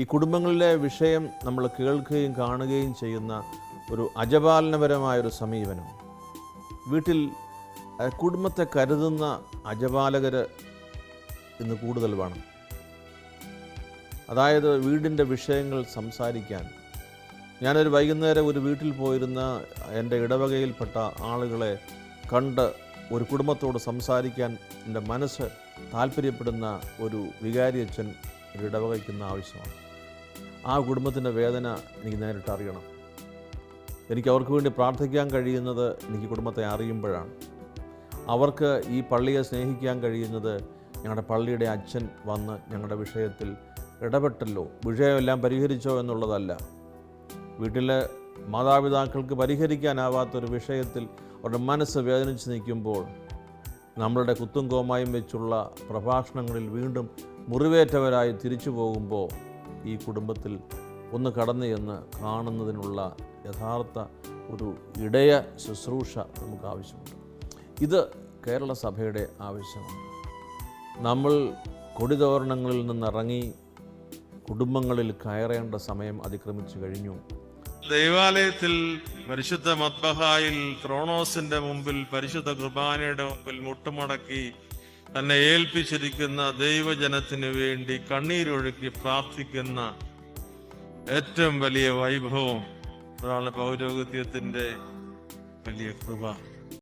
ഈ കുടുംബങ്ങളിലെ വിഷയം നമ്മൾ കേൾക്കുകയും കാണുകയും ചെയ്യുന്ന ഒരു അജപാലനപരമായൊരു സമീപനം. വീട്ടിൽ കുടുംബത്തെ കരുതുന്ന അജപാലകർ ഇന്ന് കൂടുതൽ വേണം. അതായത് വീടിന്റെ വിഷയങ്ങൾ സംസാരിക്കാൻ. ഞാനൊരു വൈകുന്നേരം ഒരു വീട്ടിൽ പോയിരുന്ന എന്റെ ഇടവകയിൽപ്പെട്ട ആളുകളെ കണ്ട് ഒരു കുടുംബത്തോട് സംസാരിക്കാൻ എന്റെ മനസ്സ് താല്പര്യപ്പെടുന്ന ഒരു വികാരി അച്ഛൻ ഒരു ഇടവകയ്ക്കുന്ന ആവശ്യമാണ്. ആ കുടുംബത്തിന്റെ വേദന എനിക്ക് നേരിട്ട് അറിയണം. എനിക്ക് അവർക്ക് വേണ്ടി പ്രാർത്ഥിക്കാൻ കഴിയുന്നത് എനിക്ക് കുടുംബത്തെ അറിയുമ്പോഴാണ്. അവർക്ക് ഈ പള്ളിയെ സ്നേഹിക്കാൻ കഴിയുന്നത് ഞങ്ങളുടെ പള്ളിയുടെ അച്ഛൻ വന്ന് ഞങ്ങളുടെ വിഷയത്തിൽ ഇടപെട്ടല്ലോ. വിഷയമെല്ലാം പരിഹരിച്ചോ എന്നുള്ളതല്ല. വീട്ടിലെ മാതാപിതാക്കൾക്ക് പരിഹരിക്കാനാവാത്തൊരു വിഷയത്തിൽ അവരുടെ മനസ്സ് വേദനിച്ച് നിൽക്കുമ്പോൾ നമ്മളുടെ കുത്തും കോമായും വെച്ചുള്ള പ്രഭാഷണങ്ങളിൽ വീണ്ടും മുറിവേറ്റവരായി തിരിച്ചു പോകുമ്പോൾ ഈ കുടുംബത്തിൽ ഒന്ന് കടന്നു ചെന്ന് കാണുന്നതിനുള്ള യഥാർത്ഥ ഒരു ഇടയ ശുശ്രൂഷ നമുക്ക് ആവശ്യമുണ്ട്. ഇത് കേരള സഭയുടെ ആവശ്യമാണ്. നമ്മൾ കൊടിതോരണങ്ങളിൽ നിന്നിറങ്ങി കുടുംബങ്ങളിൽ കയറേണ്ട സമയം അതിക്രമിച്ചു കഴിഞ്ഞു. ദൈവാലയത്തിൽ പരിശുദ്ധ മത്ബഹായിൽ ത്രോണോസിന്റെ മുമ്പിൽ പരിശുദ്ധ കുർബാനയുടെ മുമ്പിൽ മുട്ടുമടക്കി തന്നെ ഏൽപ്പിച്ചിരിക്കുന്ന ദൈവജനത്തിന് വേണ്ടി കണ്ണീരൊഴുക്കി പ്രാർത്ഥിക്കുന്ന ഏറ്റവും വലിയ വൈഭവം അതാണ് പൗരോഗത്യത്തിന്റെ വലിയ കൃപ.